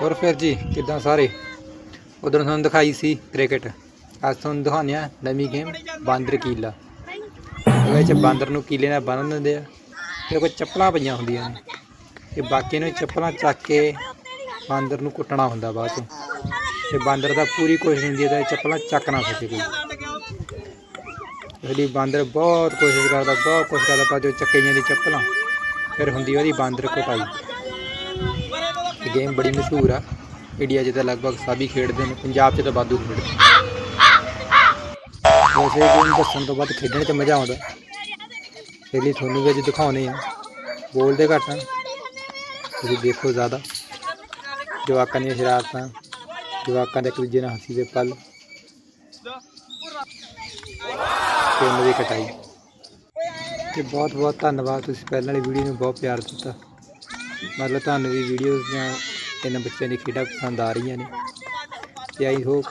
ਹੋਰ ਫਿਰ ਜੀ, ਕਿੱਦਾਂ ਸਾਰੇ? ਉਧਰ ਤੁਹਾਨੂੰ ਦਿਖਾਈ ਸੀ ਕ੍ਰਿਕਟ। ਅੱਜ ਤੁਹਾਨੂੰ ਦਿਖਾਉਂਦੇ ਆ ਨਵੀਂ ਗੇਮ ਬਾਂਦਰ ਕੀਲਾ। ਉਹਦੇ ਵਿੱਚ ਬਾਂਦਰ ਨੂੰ ਕੀਲੇ ਨਾਲ ਬੰਨ ਦਿੰਦੇ ਆ। ਤੇ ਕੋਈ ਚੱਪਲਾਂ ਪਈਆਂ ਹੁੰਦੀਆਂ ਨੇ। ਤੇ ਬਾਕੀ ਨੂੰ ਚੱਪਲਾਂ ਚੱਕ ਕੇ ਬਾਂਦਰ ਨੂੰ ਕੁੱਟਣਾ ਹੁੰਦਾ ਬਾਅਦ ਚ। ਤੇ ਬਾਂਦਰ ਦਾ ਪੂਰੀ ਕੋਸ਼ਿਸ਼ ਹੁੰਦੀ ਹੈ ਤਾਂ ਚੱਪਲਾਂ ਚੱਕ ਨਾ ਸਕੇ ਕੋਈ। ਜਿਹੜੀ ਬਾਂਦਰ ਬਹੁਤ ਕੋਸ਼ਿਸ਼ ਕਰਦਾ, ਬਹੁਤ ਕੋਸ਼ਿਸ਼ ਕਰਦਾ, ਪਰ ਜੋ ਚੱਕੇ ਜਾਂਦੀ ਚੱਪਲਾਂ, ਫਿਰ ਹੁੰਦੀ ਉਹਦੀ ਬਾਂਦਰ ਕੁਟਾਈ। ਇਹ ਗੇਮ ਬੜੀ ਮਸ਼ਹੂਰ ਆ। ਇੰਡੀਆ 'ਚ ਤਾਂ ਲਗਭਗ ਸਭ ਹੀ ਖੇਡਦੇ ਨੇ, ਪੰਜਾਬ 'ਚ ਤਾਂ ਵਾਧੂ ਖੇਡਦੇ ਵੈਸੇ ਗੇਮ ਦੱਸਣ ਤੋਂ ਬਾਅਦ ਖੇਡਣ 'ਚ ਮਜ਼ਾ ਆਉਂਦਾ। ਇਸ ਲਈ ਤੁਹਾਨੂੰ ਵੀ ਅੱਜ ਦਿਖਾਉਣੇ ਆ। ਬੋਲਦੇ ਘੱਟ ਆ। ਤੁਸੀਂ ਦੇਖੋ ਜ਼ਿਆਦਾ। ਜਵਾਕਾਂ ਦੀਆਂ ਸ਼ਰਾਰਤਾਂ, ਜਵਾਕਾਂ ਦੇ ਇੱਕ ਦੂਜੇ ਨਾਲ ਹੱਸੀ ਦੇ ਪਲ। ਤੇ ਉਹਨਾਂ ਦੀ ਕਟਾਈ। ਤੇ ਬਹੁਤ ਬਹੁਤ ਧੰਨਵਾਦ। ਤੁਸੀਂ ਪਹਿਲਾਂ ਵਾਲੀ ਵੀਡੀਓ ਨੂੰ ਬਹੁਤ ਪਿਆਰ ਦਿੱਤਾ। ਮਤਲਬ ਤੁਹਾਨੂੰ ਵੀ ਵੀਡੀਓਜ਼ ਜਾਂ ਇਹਨਾਂ ਬੱਚਿਆਂ ਦੀ ਖੇਡਾਂ ਪਸੰਦ ਆ ਰਹੀਆਂ ਨੇ। ਤੇ ਆਈ ਹੋਪ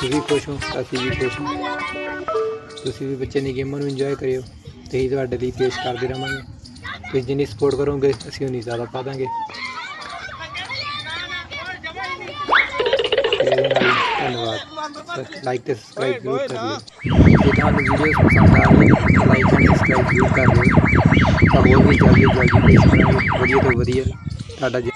ਤੁਸੀਂ ਖੁਸ਼ ਹੋ, ਅਸੀਂ ਵੀ ਖੁਸ਼ ਹਾਂ। ਤੁਸੀਂ ਵੀ ਬੱਚਿਆਂ ਦੀ ਗੇਮਾਂ ਨੂੰ ਇੰਜੋਏ ਕਰਿਓ ਤੇ ਅਸੀਂ ਤੁਹਾਡੇ ਲਈ ਪੇਸ਼ ਕਰਦੇ ਰਵਾਂਗੇ ਤੁਸੀਂ ਜਿੰਨੀ ਸਪੋਰਟ ਕਰੋਗੇ, ਅਸੀਂ ਉਨੀ ਜ਼ਿਆਦਾ ਪਾ ਦਾਂਗੇ। ਧੰਨਵਾਦ। ਲਾਈਕ ਤੇ ਸਬਸਕ੍ਰਾਈਬ ਜ਼ਰੂਰ ਕਰ ਲਿਓ। ਜੇ ਤੁਹਾਨੂੰ ਵੀਡੀਓਜ਼ ਪਸੰਦ ਆ ਰਹੀਆਂ ਤਾਂ ਲਾਈਕ ਅਤੇ ਸਬਸਕ੍ਰਾਈਬ ਜ਼ਰੂਰ ਕਰ ਲਿਓ। ਤਾਂ ਹੋਰ ਵੀ ਜਲਦੀ ਜਲਦੀ ਪੇਸ਼ ਕਰਾਂਗੇ ਵਧੀਆ ਤੋਂ ਵਧੀਆ ਤੁਹਾਡਾ ਜੀ